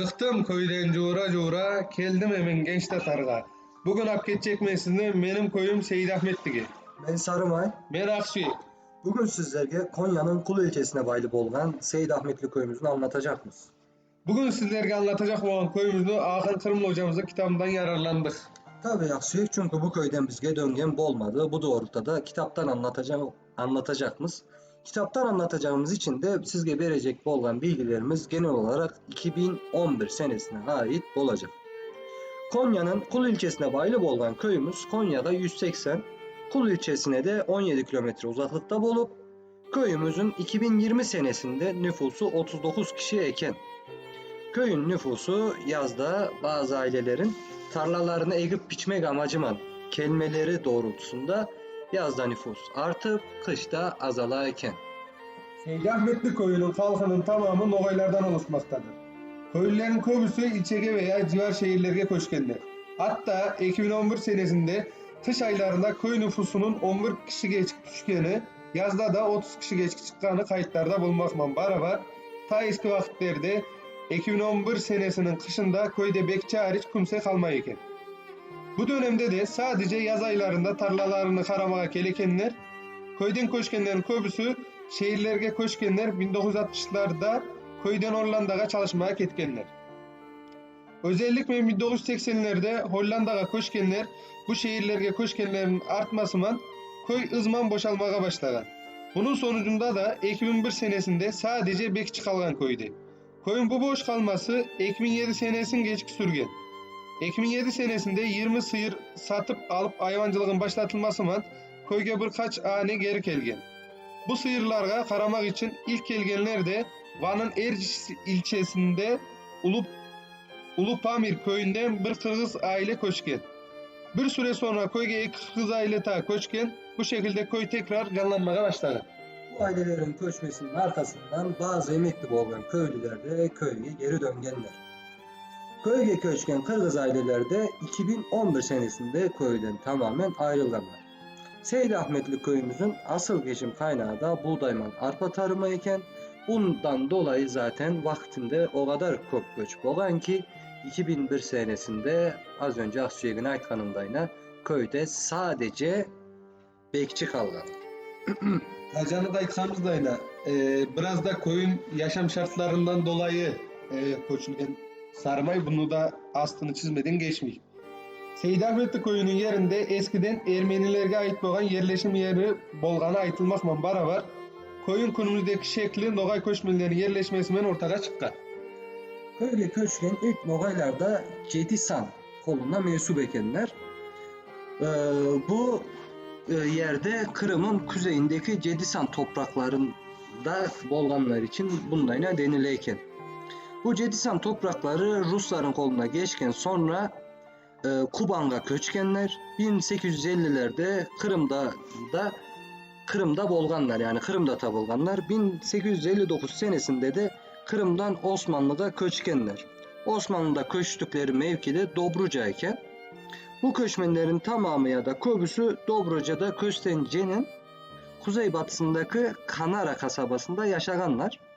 Çıktım köyden cura cura, keldim hemen genç tatarga. Bugün ap ketecek mesini benim koyum Seyit Ahmet'tigi. Ben Sarımay. Men Aksuy. Bugün sizlerge Konya'nın Kulu ilçesine baylı bolgan Seyit Ahmetli köyümüzünü anlatacakmız. Bugün sizlerge anlatacak olan koyumuzu Hakan Kırımlı hocamızın kitabından yararlandık. Tabi Aksuy çünkü bu köyden bizge döngen bolmadı. Bu doğrultuda da kitaptan anlatacak, anlatacakmız. Kitaptan anlatacağımız için de sizge verecek bolgan bilgilerimiz genel olarak 2011 senesine ait olacak. Konya'nın Kulu ilçesine baylı bolgan köyümüz Konya'da 180, Kulu ilçesine de 17 kilometre uzaklıkta bulup köyümüzün 2020 senesinde nüfusu 39 kişiye eken. Köyün nüfusu yazda bazı ailelerin tarlalarını ekip biçmek amacıman kelimeleri doğrultusunda yazda nüfus artıp kışta azala eken. Seyit Ahmetli köyünün halkının tamamı Nogaylardan oluşmaktadır. Köylülerin köbüsü ilçege veya civar şehirlerge köşkenler. Hatta 2011 senesinde kış aylarında köy nüfusunun 11 kişi geç düşkeni, yazda da 30 kişi geç çıkanı kayıtlarda bulmakman beraber ta eski vakitlerde 2011 senesinin kışında köyde bekçi hariç kimse kalmayıken. Bu dönemde de sadece yaz aylarında tarlalarını karamaya gelekenler, köyden köşkenlerin köbüsü şehirlerge köşkenler 1960'larda köyden Hollanda'ya çalışmaya ketkenler. Özellikle 1980'lerde Hollanda'ya köşkenler bu şehirlerge köşkenlerin artmasından köy ızman boşalmaya başlagan. Bunun sonucunda da 2001 senesinde sadece bekçi kalgan köydü. Köyün bu boş kalması 2007 senesini geçik sürgen. 2007 senesinde 20 sıyır satıp alıp hayvancılığın başlatılmasından köyge birkaç ani geri kelgen. Bu sıyırlarga karamak için ilk gelgenler de Van'ın Erciş ilçesinde Ulup Ulupamir köyünden bir Kırgız aile köçken. Bir süre sonra köyge iki Kırgız aile ta köçken bu şekilde köy tekrar canlanmaya başladı. Bu ailelerin köçmesinin arkasından bazı emekli bolgan köylüler de köyge geri döngenler. Köyge köçken Kırgız aileler de 2011 senesinde köyden tamamen ayrılganlar. Seyit Ahmetli köyümüzün asıl geçim kaynağı da buğdayman arpa tarımı iken bundan dolayı zaten vaktinde o kadar çok göç bolan ki 2001 senesinde az önce Aksüyegin Aytkan'ındayına köyde sadece bekçi kalgan. Hacanı da yine, e, biraz da koyun yaşam şartlarından dolayı e, koçulgen sarmay bunu da aslını çizmeden geçmeyeyim. Seyit Ahmetli koyunun yerinde eskiden Ermenilerge ait olan yerleşim yeri bolgana aytılmakla beraber koyun günümüzdeki şekli Nogay köşmelerinin yerleşmesinden ortaya çıkan. Köyge köçken ilk Nogaylarda Cedisan koluna mensup ekenler. Ee, bu e, yerde Kırım'ın kuzeyindeki Cedisan topraklarında bolganlar için bundayına denileyken. Bu Cedisan toprakları Rusların koluna geçken sonra e, Kuban'a köçkenler 1850'lerde Kırım'da da Kırım'da bolganlar yani Kırım'da tabolganlar 1859 senesinde de Kırım'dan Osmanlı'da köçkenler. Osmanlı'da köçtükleri mevkide Dobruca iken bu köçmenlerin tamamı ya da köbüsü Dobruca'da Köstence'nin kuzeybatısındaki Kanara kasabasında yaşaganlar.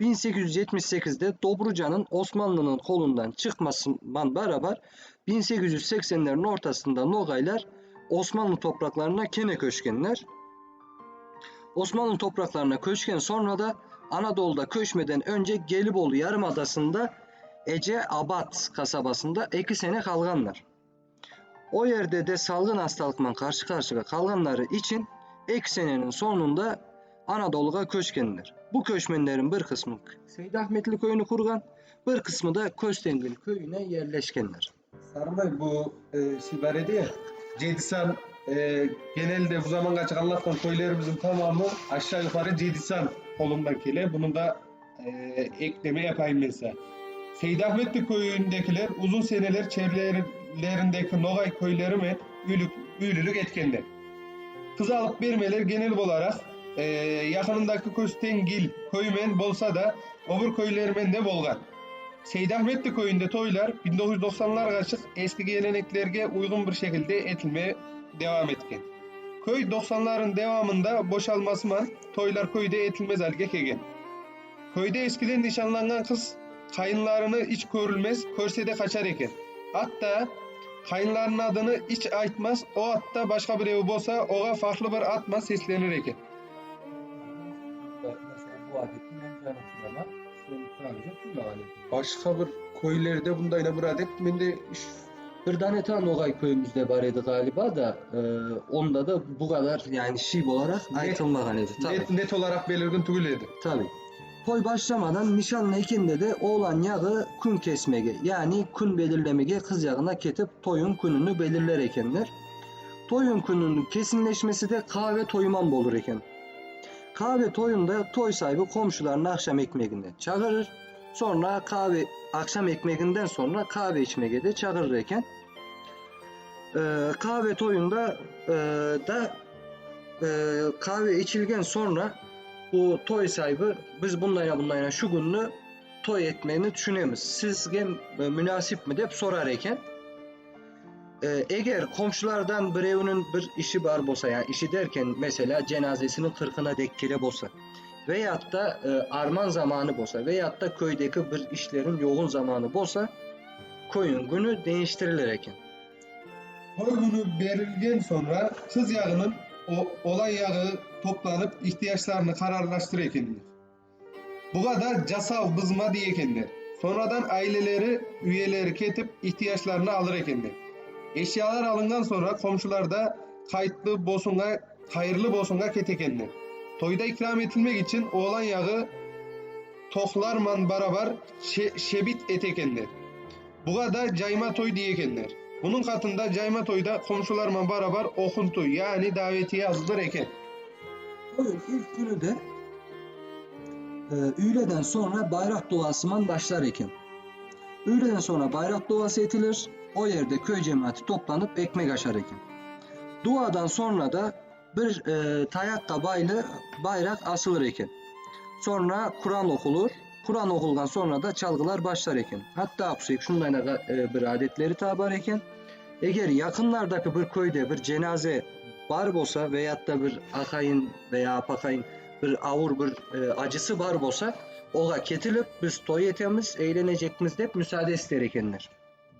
1878'de Dobruca'nın Osmanlı'nın kolundan çıkmasından beraber 1880'lerin ortasında Nogaylar Osmanlı topraklarına kene köşkenler. Osmanlı topraklarına köşken sonra da Anadolu'da köşmeden önce Gelibolu Yarımadası'nda Ece Abad kasabasında iki sene kalganlar. O yerde de salgın hastalıkla karşı karşıya kalganları için ek senenin sonunda Anadolu'ya köşkenler. Bu köşmenlerin bir kısmı Seyit Ahmetli köyünü kurgan, bir kısmı da Köstengil köyüne yerleşkenler. Sarmay bu e, sibarede Cedisan e, genelde bu zaman kaçık anlatılan köylerimizin tamamı aşağı yukarı Cedisan kolundan kele. Bunu da e, ekleme yapayım mesela. Seyit Ahmetli köyündekiler uzun seneler çevrelerindeki Nogay köyleri met üylük, üylülük etkenler. Kız alıp vermeler genel olarak e, yakınındaki Köstengil köymen bolsa da öbür köylermen de bolgan. Seyit Ahmetli köyünde toylar 1990'lar açık eski geleneklerge uygun bir şekilde etilmeye devam etken. Köy 90'ların devamında boşalmasından toylar köyde etilmez halge kegen. Köyde eskiden nişanlanan kız kayınlarını hiç görülmez, körse de kaçar eken. Hatta kayınlarının adını hiç aytmaz, o hatta başka bir evi bolsa oğa farklı bir atma seslenir eken. Bu adetin en canı ama sen sadece tüm adeti. Başka bir köylerde bundayla bir adet, ben de Bir tane tane Nogay köyümüzde var idi galiba da e, onda da bu kadar yani şiv olarak Net- aytılmagan idi. Tabii. net, net olarak belirgin tügüledi. Tabii. Toy başlamadan nişanlı ekinde de oğlan yağı kun kesmege yani kun belirlemege kız yağına ketip toyun kununu belirler ekenler. Toyun kununun kesinleşmesi de kahve toyuman olur eken. Kahve toyunda toy sahibi komşularını akşam ekmeğinde çağırır. Sonra kahve akşam ekmeğinden sonra kahve içmeye de çağırır eken. Ee, kahve toyunda e, da e, kahve içilgen sonra bu toy sahibi biz bunlayla bunlayla şu gününü toy etmeni düşünemiz. Sizge e, münasip mi deyip sorar eken e, eğer komşulardan bir evinin bir işi var bolsa yani işi derken mesela cenazesinin kırkına dek kere bolsa veyahut da e, arman zamanı bolsa veyahut da köydeki bir işlerin yoğun zamanı bolsa koyun günü değiştirilir eken. Toy günü verilgen sonra kız yağının o olay yağı toplanıp ihtiyaçlarını kararlaştır ekenler. Bu kadar casav bızma diye ekenler. Sonradan aileleri, üyeleri ketip ihtiyaçlarını alır ekenler. Eşyalar alıngan sonra komşular da kayıtlı bosunga, hayırlı bosunga ketekenler. Toyda ikram edilmek için oğlan yağı toklarman barabar şe- şebit etekenler. Bu kadar cayma toy diyekenler. Bunun katında cayma toyda komşularla beraber okuntu yani davetiye yazılır eken. Oyun ilk günü de e, öğleden sonra bayrak duasıman başlar eken. Öğleden sonra bayrak duası etilir. O yerde köy cemaati toplanıp ekmek aşar eken. Duadan sonra da bir e, tayak baylı bayrak asılır eken. Sonra Kur'an okulur. Kur'an okuldan sonra da çalgılar başlar eken. Hatta aksayık şundan e, bir adetleri tabar eken. Eğer yakınlardaki bir köyde bir cenaze var bolsa veyahut da bir akayın veya apakayın bir avur bir e, acısı var bolsa oğa ketilip biz toy etemiz, eğlenecekmiz deyip müsaade ister ekenler.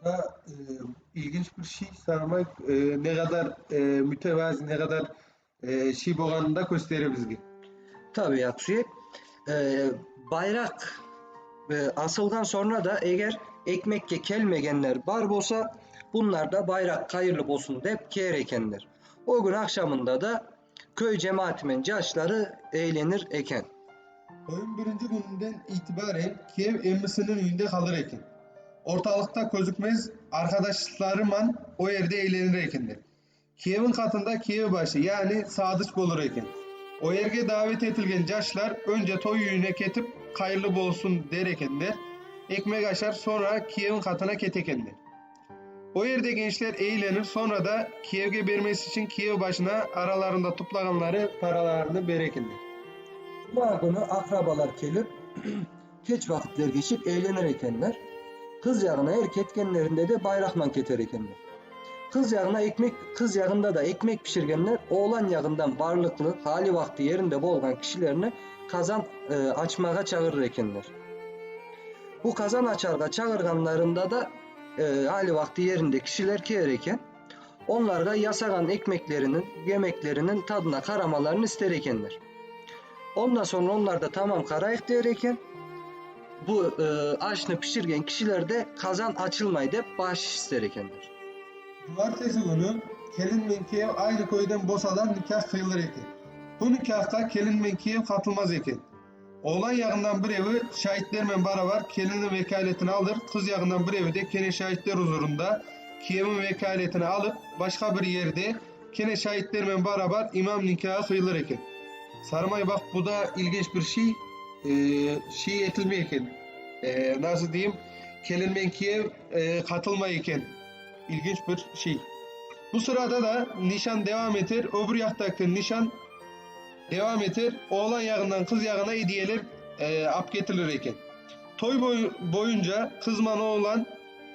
Da e, ilginç bir şey sarmak e, ne kadar e, mütevazi ne kadar e, şey boğanını da gösterir bizge. Tabii Yaksu'ya e, bayrak e, asıldan sonra da eğer ekmekke kelmegenler var bolsa bunlar da bayrak hayırlı olsun deyip keyer ekenler. O gün akşamında da köy cemaatimin yaşları eğlenir eken. Oyun birinci gününden itibaren Kiev emmisinin önünde kalır eken. Ortalıkta gözükmez arkadaşlarıman o yerde eğlenir ekenler. Kiev'in katında Kiev başı yani sadıç bolur eken. O yerge davet etilgen yaşlar önce toy yüğüne ketip hayırlı bolsun der ekenler. Ekmek aşar sonra Kiev'in katına ketekenler. O yerde gençler eğlenir sonra da Kiev'e vermesi için Kiev başına aralarında toplaganları paralarını berekenler. Cuma günü akrabalar gelip geç vakitler geçip eğlenir ekenler. Kız yağına erkek genlerinde de bayrakman keter ekenler. Kız yağına ekmek, kız yağında da ekmek pişirgenler oğlan yağından varlıklı hali vakti yerinde bolgan kişilerini kazan e, açmağa çağırır ekenler. Bu kazan açarga çağırganlarında da e, hali vakti yerinde kişiler keyer eken onlarga yasagan ekmeklerinin, yemeklerinin tadına karamalarını ister ekenler. Ondan sonra onlar da tamam karayık derken bu e, aşını pişirgen kişiler de kazan açılmayı deyip bahşiş ister ekenler. Cumartesi günü Kelin ve Kiev aynı köyden bosadan nikah kıyılır eken. Bu nikahta Kelin ve Kiev katılmaz eken. Oğlan yağından bir evi şahitlerle beraber Kelin'in vekaletini alır, kız yağından bir evi de kene şahitler huzurunda Kiev'in vekaletini alıp başka bir yerde kene şahitlerle beraber imam nikahı kıyılır eken. Sarmay bak bu da ilginç bir şey. Ee, şey etilmeyken. Ee, nasıl diyeyim? Kelin ve Kiev e, katılmayken ilginç bir şey. Bu sırada da nişan devam eter. Öbür yaktaki nişan devam eter. Oğlan yağından kız yağına hediyeler e, ap getirilir eken. Toy boy, boyunca kızman oğlan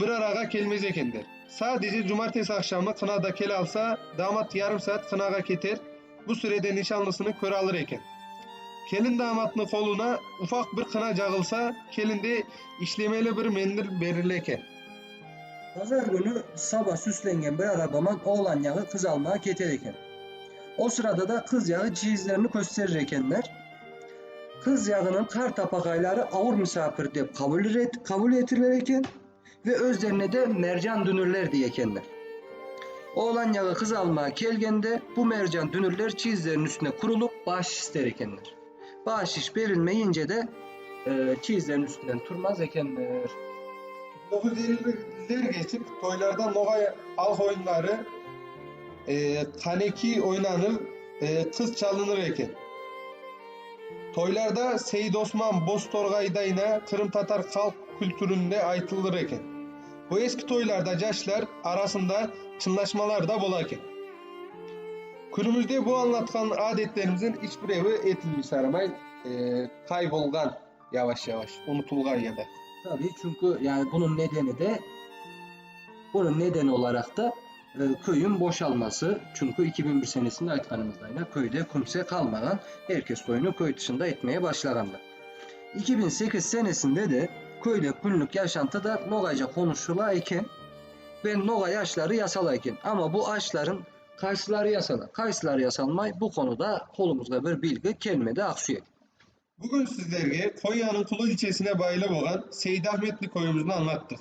bir araga gelmez ekendir. Sadece cumartesi akşamı kınada kel alsa damat yarım saat kınaga keter. Bu sürede nişanlısını kör alır eken. Kelin damatının koluna ufak bir kına cagılsa, kelinde işlemeli bir mendil berileken. Pazar günü sabah süslengen bir arabaman oğlan yağı kız almaya getirirken. O sırada da kız yağı cihizlerini gösterirkenler. Kız yağının kar tapakayları avur misafir deyip kabul, et, kabul ettirirken ve özlerine de mercan dünürler diyekenler. Oğlan yağı kız almaya gelgende bu mercan dünürler çizlerin üstüne kurulup bahşiş isterkenler. Bahşiş verilmeyince de e, çizlerin üstünden turmaz ekenler. 1950'ler geçip toylarda Nogay halk oyunları e, kaneki oynanır, e, kız çalınır eken. Toylarda Seyit Osman Bostorgay'da yine Kırım Tatar halk kültüründe aytılır eken. Bu eski toylarda yaşlar arasında çınlaşmalar da bolaken. Günümüzde bu anlatkan adetlerimizin hiçbir evi etilmiş aramay, e, kaybolgan yavaş yavaş, unutulgan ya da. Tabii çünkü yani bunun nedeni de bunun nedeni olarak da e, köyün boşalması. Çünkü 2001 senesinde aytkanımızda yine köyde kimse kalmadan herkes toyunu köy dışında etmeye başlaganlar. 2008 senesinde de köyde günlük yaşantıda Nogayca konuşulayken ve Nogay aşları yasalayken ama bu aşların kayısıları yasala. Kayısıları yasalmay bu konuda kolumuzda bir bilgi kelmede aksuyor. Bugün sizlerge Konya'nın Kulu ilçesine bayılı olan Seyit Ahmetli koyumuzu anlattık.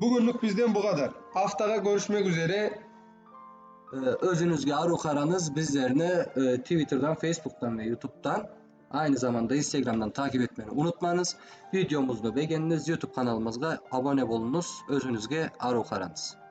Bugünlük bizden bu kadar. Haftaga görüşmek üzere. Ee, özünüzge arukaranız bizlerine e, Twitter'dan, Facebook'tan ve YouTube'dan aynı zamanda Instagram'dan takip etmeyi unutmayınız. Videomuzu beğeniniz, YouTube kanalımızda abone olunuz. Özünüzge arukaranız.